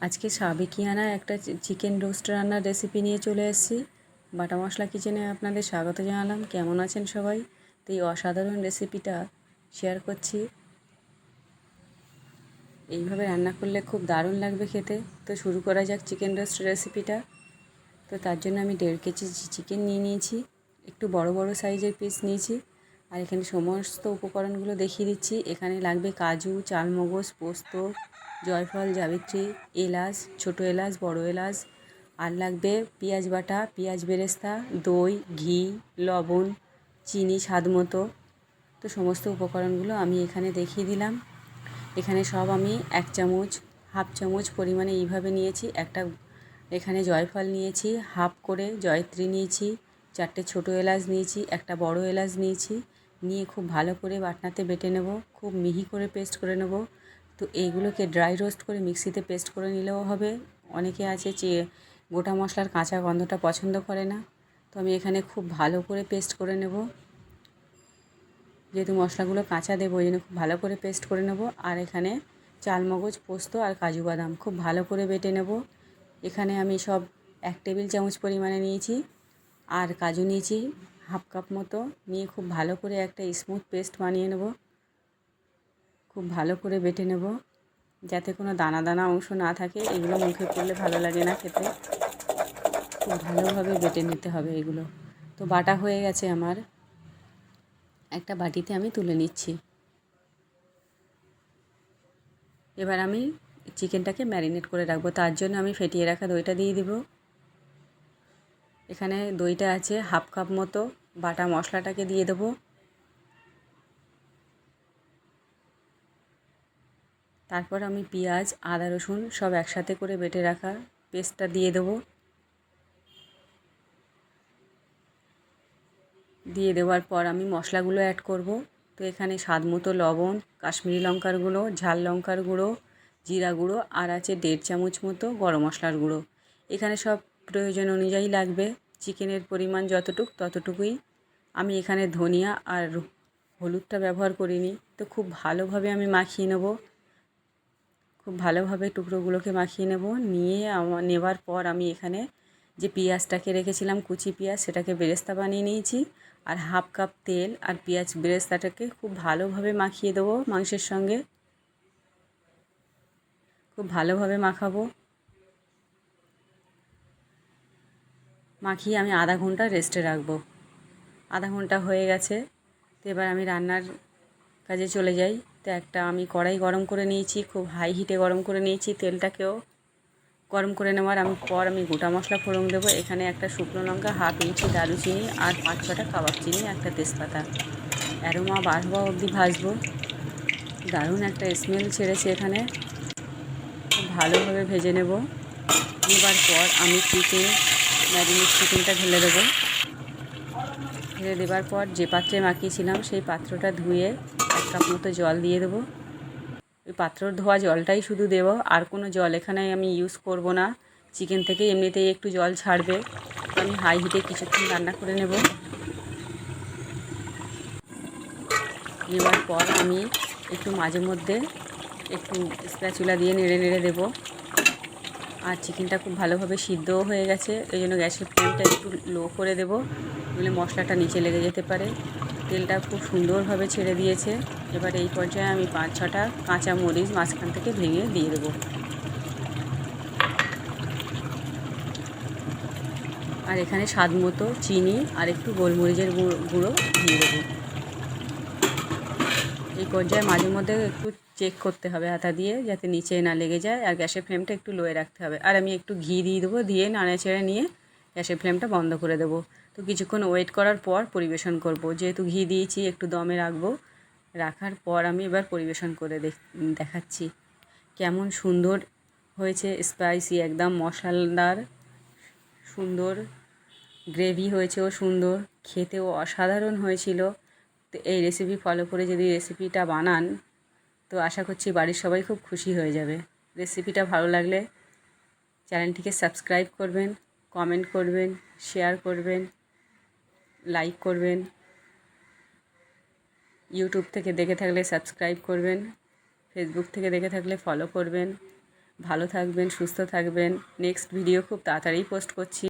আজকে সাবেকিয়ানা একটা chicken roast রান্নার রেসিপি নিয়ে চলে এসেছি। বাটা মশলা কিচেনে আপনাদের স্বাগত জানালাম। কেমন আছেন সবাই? তো এই অসাধারণ রেসিপিটা শেয়ার করছি। এইভাবে রান্না করলে খুব দারুণ লাগবে খেতে। তো শুরু করা যাক চিকেন রোস্ট রেসিপিটা তো তার জন্য আমি দেড় কেজি চিকেন নিয়ে নিয়েছি। একটু বড় বড় সাইজের পিস নিয়েছি। আর এখানে সমস্ত উপকরণগুলো দেখিয়ে দিচ্ছি। এখানে লাগবে কাজু, চালমগজ, পোস্ত, জয়ফল, জাবিত্রী, এলাচ, ছোটো এলাচ, বড় এলাচ। আর লাগবে পেঁয়াজ বাটা, পেঁয়াজ বেরেস্তা, দই, ঘি, লবণ, চিনি, স্বাদ মতো। তো সমস্ত উপকরণগুলো আমি এখানে দেখিয়ে দিলাম। এখানে সব আমি এক চামচ, হাফ চামচ পরিমাণে এইভাবে নিয়েছি। একটা এখানে জয়ফল নিয়েছি, হাফ করে জয়ত্রী নিয়েছি, চারটে ছোটো এলাচ নিয়েছি, একটা বড় এলাচ নিয়েছি। নিয়ে খুব ভালো করে বাটনাতে বেটে নেব, খুব মিহি করে পেস্ট করে নেব। তো এইগুলোকে ড্রাই রোস্ট করে মিক্সিতে পেস্ট করে নিলেও হবে। অনেকে আছে যে গোটা মশলার কাঁচা গন্ধটা পছন্দ করে না। তো আমি এখানে খুব ভালো করে পেস্ট করে নেব। যেহেতু মশলাগুলো কাঁচা দেবো, ওই জন্য খুব ভালো করে পেস্ট করে নেব। আর এখানে চালমগজ, পোস্ত আর কাজু বাদাম খুব ভালো করে বেটে নেব। এখানে আমি সব এক টেবিল চামচ পরিমাণে নিয়েছি। আর কাজু নিয়েছি। হাফ কাপ মতো। নিয়ে খুব ভালো করে একটা স্মুথ পেস্ট বানিয়ে নেব। খুব ভালো করে বেটে নেব। যাতে কোনো দানা দানা অংশ না থাকে, এগুলো মুখে পড়লে ভালো লাগে না খেতে। খুব ভালোভাবে বেটে নিতে হবে এগুলো। তো বাটা হয়ে গেছে আমার। একটা বাটিতে আমি তুলে নিচ্ছি। এবার আমি চিকেনটাকে ম্যারিনেট করে রাখব। তার জন্য আমি ফেটিয়ে রাখা দইটা দিয়ে দিব। এখানে দইটা আছে হাফ কাপ মতো। বাটা মশলাটাকে দিয়ে দেবো। তারপর আমি পেঁয়াজ, আদা, রসুন সব একসাথে করে বেটে রাখা পেস্টটা দিয়ে দেবো। দিয়ে দেওয়ার পর আমি মশলাগুলো অ্যাড করব। তো এখানে স্বাদ মতো লবণ, কাশ্মীরি লঙ্কার গুঁড়ো, ঝাল লঙ্কার গুঁড়ো, জিরা গুঁড়ো, আর আছে দেড় চামচ মতো গরম মশলার গুঁড়ো। এখানে সব প্রয়োজন অনুযায়ী লাগবে। চিকেনের পরিমাণ যতটুক ততটুকুই। আমি এখানে ধনিয়া আর হলুদটা ব্যবহার করিনি। তো খুব ভালোভাবে আমি মাখিয়ে নেব। খুব ভালোভাবে টুকরোগুলোকে মাখিয়ে নেব। নিয়ে নেবার পর আমি এখানে যে পেঁয়াজটাকে রেখেছিলাম, কুচি পেঁয়াজ, সেটাকে বেরেস্তা বানিয়ে নিয়েছি। আর হাফ কাপ তেল আর পেঁয়াজ বেরেস্তাটাকে খুব ভালোভাবে মাখিয়ে দেবো মাংসের সঙ্গে। খুব ভালোভাবে মাখাবো। মাখিয়ে আমি আধা ঘণ্টা রেস্টে রাখব। আধা ঘণ্টা হয়ে গেছে, তো এবার আমি রান্নার কাজে চলে যাই। তো একটা আমি কড়াই গরম করে নিয়েছি, খুব হাই হিটে গরম করে নিয়েছি তেলটাকেও। গরম করে নেওয়ার আমি পর আমি গোটা মশলা ফোড়ন দেবো। এখানে একটা শুকনো লঙ্কা, হাফ ইঞ্চি দারুচিনি আর পাঁচ ছটা কাবাব চিনি, একটা তেজপাতা। অ্যারোমা হওয়া অবধি ভাজবো। দারুণ একটা স্মেল ছেড়েছে এখানে। ভালোভাবে ভেজে নেব। নেবার পর আমি চিকেন ম্যারিনেট চিকেনটা ঢেলে দেবো। ঢেলে দেবার পর যে পাত্রে মাখিয়েছিলাম, সেই পাত্রটা ধুয়ে এক কাপ মতো জল দিয়ে দেবো। ওই পাত্রর ধোয়া জলটাই শুধু দেব। আর কোনো জল এখানে আমি ইউজ করব না। চিকেন থেকে এমনিতেই একটু জল ছাড়বে। আমি হাই হিটে কিছুক্ষণ রান্না করে নেব। নেবার পর আমি একটু মাঝে মধ্যে একটু স্প্যাচুলা দিয়ে নেড়ে নেড়ে দেবো। আর চিকেনটা খুব ভালোভাবে সিদ্ধও হয়ে গেছে। ওই জন্য গ্যাসের ফ্লেমটা একটু লো করে দেবো। নইলে মশলাটা নিচে লেগে যেতে পারে। তেলটা খুব সুন্দরভাবে ছেড়ে দিয়েছে। এবার এই পর্যায়ে আমি পাঁচ ছটা কাঁচা মরিচ মাঝখান থেকে ভেঙে দিয়ে দেবো। আর এখানে স্বাদ মতো চিনি আর একটু গোলমরিচের গুঁড়ো দিয়ে দেবো। এই পর্যায়ে মাঝে মধ্যে একটু চেক করতে হবে হাতা দিয়ে, যাতে নিচে না লেগে যায়, আর গ্যাসের ফ্লেমটা একটু লোয়ে রাখতে হবে। আর আমি একটু ঘি দিয়ে দেবো, দিয়ে নাড়ে ছেড়ে নিয়ে গ্যাসের ফ্লেমটা বন্ধ করে দেবো। তো কিছুক্ষণ ওয়েট করার পর পরিবেশন করব। যেহেতু ঘি দিয়েছি, একটু দমে রাখব। রাখার পর আমি এবার পরিবেশন করে দেখাচ্ছি। কেমন সুন্দর হয়েছে স্পাইসি একদম মশলাদার সুন্দর। গ্রেভি হয়েছেও সুন্দর, খেতেও অসাধারণ হয়েছিল। তো এই রেসিপি ফলো করে যদি রেসিপিটা বানান, তো আশা করছি বাড়ির সবাই খুব খুশি হয়ে যাবে। রেসিপিটা ভালো লাগলে চ্যানেলটিকে সাবস্ক্রাইব করবেন কমেন্ট করবেন শেয়ার করবেন লাইক করবেন ইউটিউব থেকে দেখে থাকলে সাবস্ক্রাইব করবেন ফেসবুক থেকে দেখে থাকলে ফলো করবেন। ভালো থাকবেন, সুস্থ থাকবেন। নেক্সট ভিডিও খুব তাড়াতাড়ি পোস্ট করছি।